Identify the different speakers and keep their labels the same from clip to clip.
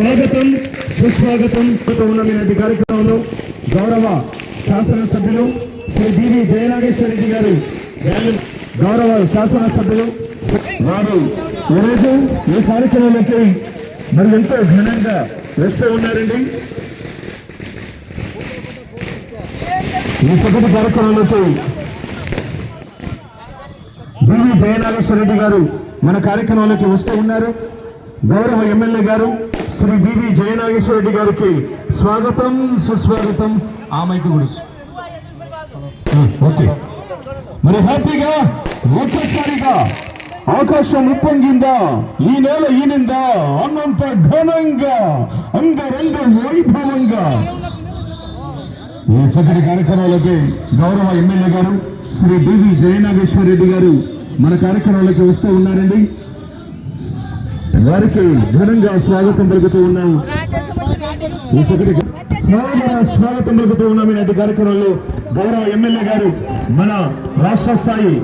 Speaker 1: స్వాగతం సుస్వాగతం ఉన్న మీ కార్యక్రమంలో గౌరవ శాసనసభ్యులు శ్రీ డివి జయనాగేశ్వరరెడ్డి గారు గౌరవ శాసనసభ్యులు వారు ఈరోజు ఈ కార్యక్రమానికి మరి ఎంతో ఘనంగా వస్తూ ఉన్నారండి. ఈ చక్కటి కార్యక్రమంలోకి బివి జయనాగేశ్వరరెడ్డి గారు మన కార్యక్రమాలకి వస్తూ ఉన్నారు. గౌరవ ఎమ్మెల్యే గారు శ్రీ బివి జయనాగేశ్వరరెడ్డి గారికి స్వాగతం సుస్వాగతం. ఆమెకు గుడి ఓకే. మరి హ్యాపీగా ఒక్కసారిగా ఆకాశం ఉప్పొంగిందా? ఈ నేల ఈనిందా అన్నంత ఘనంగా అంగరంగ వైభవంగా. ఈ చక్కటి కార్యక్రమాలకి గౌరవ ఎమ్మెల్యే గారు శ్రీ బివి జయనాగేశ్వర రెడ్డి గారు మన కార్యక్రమాలకి వస్తూ ఉన్నారండి. వారికి ఘనంగా స్వాగతం పలుకుతూ ఉన్నాం. ఈ స్వాగత పలుకుతూ ఉన్నాం ఈనాటి కార్యక్రమంలో గౌరవ ఎమ్మెల్యే గారు మన రాష్ట్ర స్థాయి.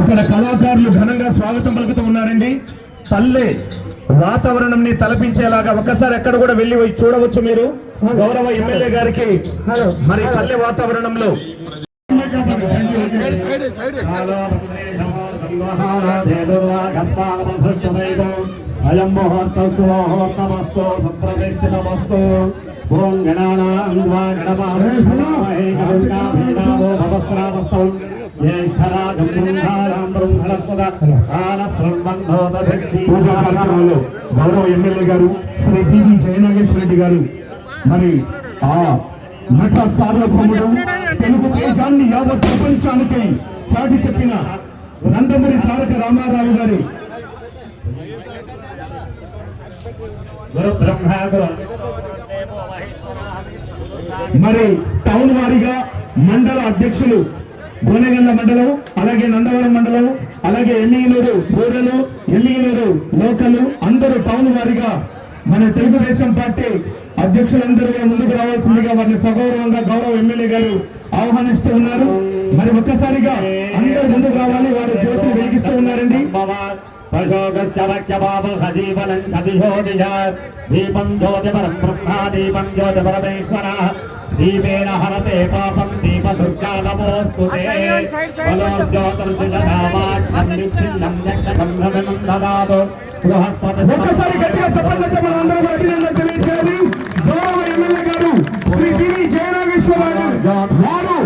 Speaker 1: అక్కడ కళాకారులు ఘనంగా స్వాగతం పలుకుతూ ఉన్నారండి. పల్లె వాతావరణంని తలపించేలాగా ఒక్కసారి ఎక్కడ కూడా వెళ్ళి చూడవచ్చు మీరు. గౌరవ ఎమ్మెల్యే గారికి మరి పల్లె వాతావరణంలో అయం ముహూర్త సుముహూర్తమస్తు సత్రవేష్టితమస్తు ఓం గణానాం వా గణపామహే గంగాభీనామో భవస్రామస్తం జ్యేష్ఠరాజం బృంహారాం బృంహణపద పూజా కార్యక్రమంలో గౌరవ ఎమ్మెల్యే గారు శ్రీ టివి జయనాగేశ్వర రెడ్డి గారు మరి ఆ నట సార్వభౌముడు తెలుగు యావత్ ప్రపంచానికి చాటి చెప్పిన నందమూరి తారక రామారావు గారి గురు బ్రహ్మ మరి టౌన్ వారీగా మండల అధ్యక్షులు గోనెగల్ల మండలం అలాగే నందవరం మండలం అలాగే ఎన్నిగనూరు రూరల్ ఎన్నిగనూరు లోకలు అందరూ టౌన్ వారీగా మన తెలుగుదేశం పార్టీ అధ్యక్షులందరూ ముందుకు రావాల్సిందిగా వారిని సగౌరవంగా గౌరవ ఎమ్మెల్యే గారు ఆహ్వానిస్తూ ఉన్నారు. మరి ఒక్కసారిగా అందరూ ముందుకు రావాలి వారు జ్యోతిని వెలిగిస్తూ ఉన్నారండి.
Speaker 2: పశోగస్తవక్యపాపహజీవనం సదిశోదిజ దీపం జ్యోతిపరం బ్రహ్మా దీపం జ్యోతిపరమేశ్వర దీపేన హరతే పాపం దీప దుర్గా నమోస్తు
Speaker 1: ఒక్కసారి గట్టిగా చెప్పండి మనం అభినందన తెలియజేయాలి. శ్రీ గిరి జయనాగేశ్వరరావు వారు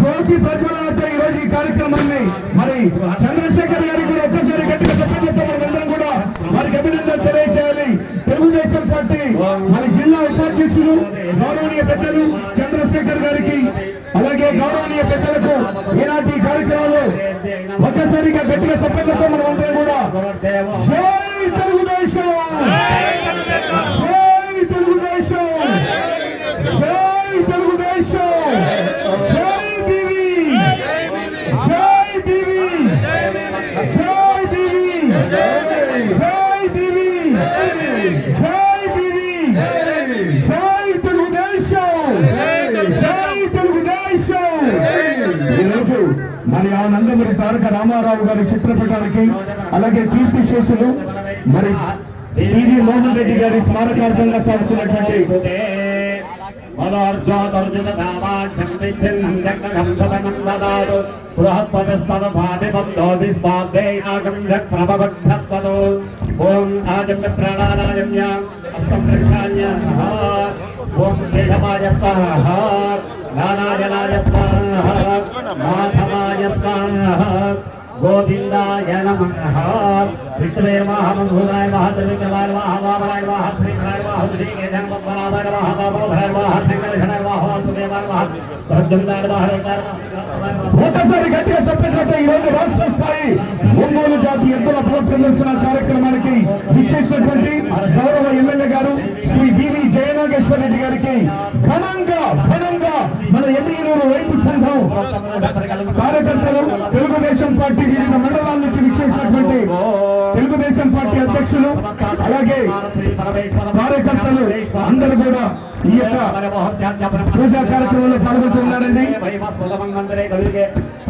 Speaker 1: జ్యోతి ప్రజ్వలనతో ఈ రోజు ఈ కార్యక్రమాన్ని మరి చంద్రశేఖర్ గారికి కూడా ఒక్కసారి గట్టిగా చెప్పండి మనం కూడా వారికి అభినందనలు తెలియజేయాలి తెలుగుదేశం పార్టీ మరి జిల్లా ఉపాధ్యక్షులు గౌరవనీయ పెద్దలు చంద్రశేఖర్ గారికి అలాగే గౌరవనీయ పెద్దలకు ఈనాటి కార్యక్రమాలు ఒక్కసారిగా గట్టిగా చెప్పండి మనం అందరం కూడా జై తెలుగుదేశం! తారక రామారావు గారి చిత్రపటానికి అలాగే కీర్తి శేషులు మరి టీవీ మోహన్ రెడ్డి గారి స్మారకార్థంగా సాగుతున్నటువంటి
Speaker 2: ఓం ఆజమ్య ప్రాణానాయమ్య అస్తం కృష్ణాన్య ఓం కేశవాయ స్వాహ నారాయణాయ స్వాహ మాధవాయ స్వాహ గోవిందాయ నమః విష్ణువే నమః మంగళాయ నమః త్రివిక్రమాయ నమః వామనాయ నమః శ్రీకరాయ నమః శ్రీకేశాయ నమః పరాదాయ నమః దామోదరాయ నమః శ్రీకృష్ణాయ నమః వాసుదేవాయ
Speaker 1: ఒకసారి గట్టిగా చెప్పినట్లయితే ఈ రోజు రాష్ట్ర స్థాయి ఒంగోలు జాతి ఎద్దుల బల ప్రదర్శన కార్యక్రమానికి విచ్చేసినటువంటి గౌరవ ఎమ్మెల్యే గారు శ్రీ జయనాగేశ్వరరెడ్డి గారికి ఘనంగా ఘనంగా మన ఎన్నికలూరు రైతు సంఘం కార్యకర్తలు తెలుగుదేశం పార్టీ వివిధ మండలాల నుంచి విచ్చేసినటువంటి తెలుగుదేశం పార్టీ అధ్యక్షులు అలాగే కార్యకర్తలు అందరూ కూడా ఈ యొక్క పూజా కార్యక్రమంలో పాల్గొంటున్నారండి.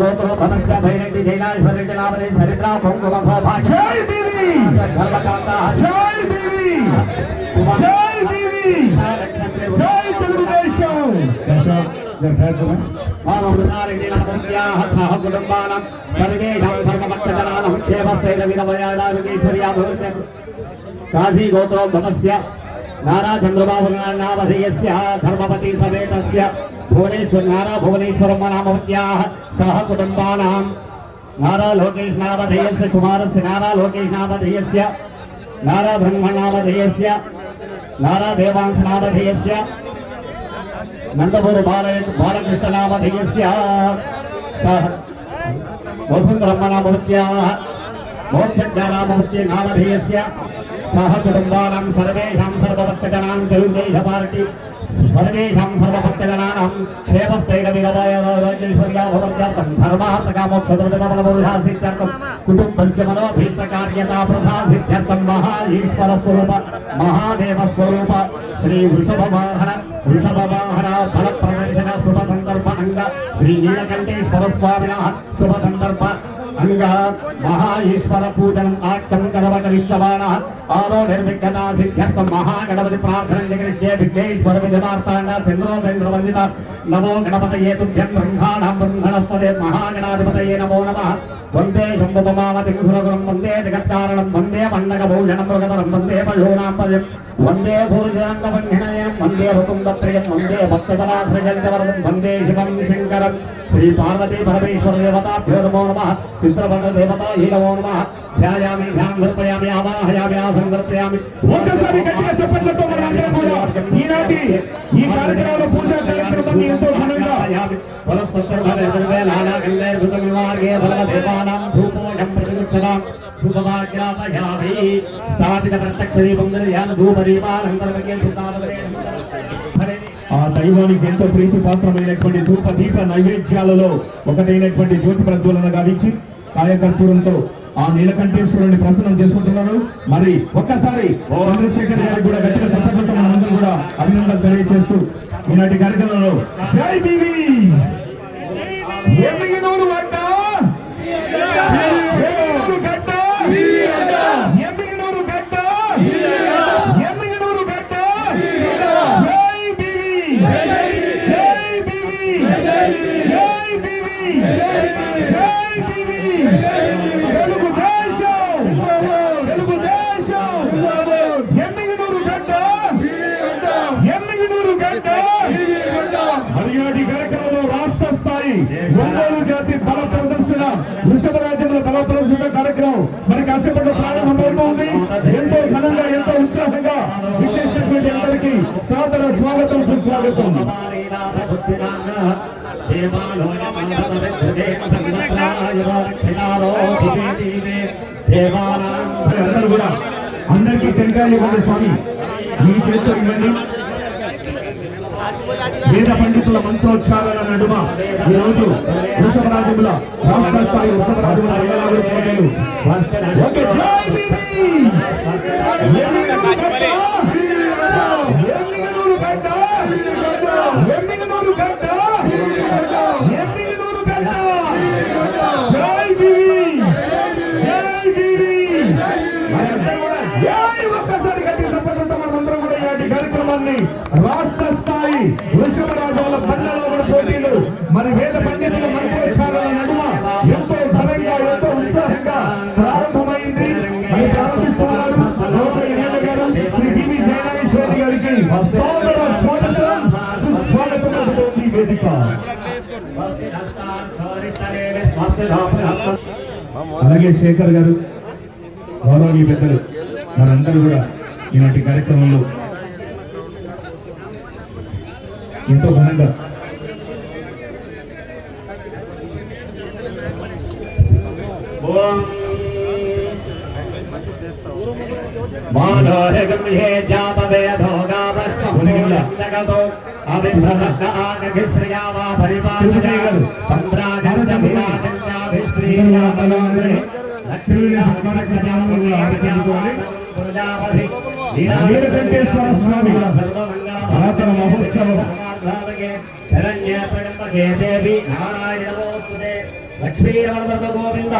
Speaker 2: गोत्रोपमस्य भैरवी जैनाश्वरी जनावरे सरिद्रा कुंकुम शोभा जय देवी! धर्मकांता जय देवी! जय देवी! जय तेलुगुदेशम। कैसा सहकुटुम्बाणां सर्वेषां सर्वभक्तजनानां क्षेमस्थैरविनमयादारुगीश्वर्या भवत्या काशीगोत्रो भवस्य नारा चंद्रबाबुनावधीयस्य धर्मपति समेतस्य
Speaker 1: भुवनेश्वर नारा
Speaker 2: भुवनेश्वरम नामवत्याः सह कुटुम्बानां नारा लोकेश नावधेयस्य कुमारस्य नारा लोकेश नावधेयस्य नारा ब्रह्मणावधेयस्य नारा देवांश
Speaker 1: नावधेयस्य नंदपुर
Speaker 2: बालक
Speaker 1: बालकृष्ण नामधेयस्य सह वसुन्धरम्म नामवत्याः मोक्षज्ञानामवत्य
Speaker 2: नामधेयस्य సహ వసుంధరమ్మనామవత్యాः సర్వేషాం సర్వభక్తజనాం తెలుగుదేశ పార్టీ సర్వేషాం సర్వభక్తజనానాం క్షేమస్థైర్యవిరవయైశ్వర్యాభవర్యార్థం ధర్మార్థకామోక్షదృఢబలబోధాసిత్యర్థం కుటుంబస్య మనోభీష్టకార్యతా ప్రధాసిత్యర్థం మహా స్వరూప మహాదేవ స్వరూప శ్రీ వృషభవాహన వృషభవాహన ఫల ప్రదర్శన శుభ సందర్భ అంగ శ్రీ నీలకంఠేశ్వర స్వామిన శుభ సందర్భ అంగా మహా ఈశ్వర పూజనం ఆక్తం కరవ కరిష్యమాణ ఆదో నిర్విఘ్నతా సిద్ధ్యర్థం మహాగణపతి ప్రార్థన జగరిష్యే విఘ్నేశ్వర విజయార్థాండ చంద్రోపేంద్ర వందిత నమో గణపత ఏ తుభ్యం బ్రహ్మాణం బ్రహ్మణస్పదే మహాగణాధిపతయే నమో నమ వందే శంభుమావతి సురగురం వందే జగత్కారణం వందే మండక భూషణం మృగతరం వందే పశూనాం పదం వందే సూర్యాంగవంఘనయం వందే రుకుందప్రియం వందే భక్తజనాశ్రయంతవరం వందే శివం శంకరం శ్రీ పార్వతీ పరమేశ్వర దేవతాభ్యో నమో నమ చిత్రపట దేవతా హీ నమో. నమ ధ్యాయామి ధ్యానం సమర్పయామి ఆవాహయామి
Speaker 1: ఒక్కసారి గట్టిగా చెప్పట్లతో మన అందరం కూడా ఈనాటి ఈ కార్యక్రమంలో పూజా కార్యక్రమాన్ని ఎంతో ఘనంగా ఆ దైవానికి ఎంతో ప్రీతి పాత్రమైనటువంటి ధూప దీప నైవేద్యాలలో ఒకటైనటువంటి జ్యోతి ప్రజ్వలన గావించి కాయకర్పూరంతో ఆ నీలకంఠేశ్వరుని ప్రసన్నం చేసుకుంటున్నాడు మరి ఒక్కసారి చంద్రశేఖర్ గారికి కూడా గట్టిగా చెప్పబట్ట మనందరూ కూడా అభినందనలు తెలియజేస్తూ ఈనాటి కార్యక్రమంలో జై బీవీ ఎమ్మిగినూరు అడ్డ ఎమ్మిగినూరు గడ్డ ఎమ్మిగినూరు గడ్డ ఎమ్మిగినూరు గడ్డ జై బీవి జై బీవి జై బీవి జై బీవి తెలుగుదేశం తెలుగుదేశం ఎమ్మిగినూరు గడ్డ ఎమ్మిగినూరు గడ్డ హరియాటి కార్యక్రమంలో రాష్ట్ర స్థాయి ఒంగోలు జాతి బల ప్రదర్శన వృషభ రాజ్యంలో బల ప్రదర్శన కార్యక్రమం మరి కాసేపట్లో ప్రారంభమవుతోంది ఎంతో ఘనంగా ఎంతో ఉత్సాహంగా విశేషటువంటి అందరికీ సాదర స్వాగతం సుస్వాగతం. అందరికీ టెంకాయలు ఇవ్వండి స్వామి. మీ చేతితో ఇవ్వండి. వేద పండితుల మంత్రోచ్చారణ నడుమ ఈ రోజు వృషభరాజముల రాష్ట్ర స్థాయి వృషభరాజముల అయ్యలాగుల పోటీలు ఓకే, జై అలాగే శేఖర్ గారు గౌరవనీయ పెద్దలు మనందరూ కూడా ఈనాటి కార్యక్రమంలో ఎంతో ఘనంగా
Speaker 2: గావస్మహునిలక్షగతో విరాజన్యాభిశ్రీయామలాంగ్రే
Speaker 1: నీలకంఠేశ్వర స్వామి మహోత్సవం
Speaker 2: గోవింద.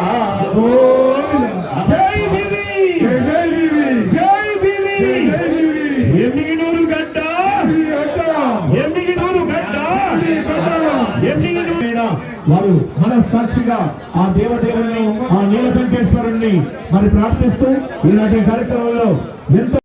Speaker 1: వారు మన సాక్షిగా ఆ దేవదేవుని ఆ నీలకంఠేశ్వరుణ్ణి మరి ప్రార్థిస్తూ ఇలాంటి కార్యక్రమంలో ఎంతో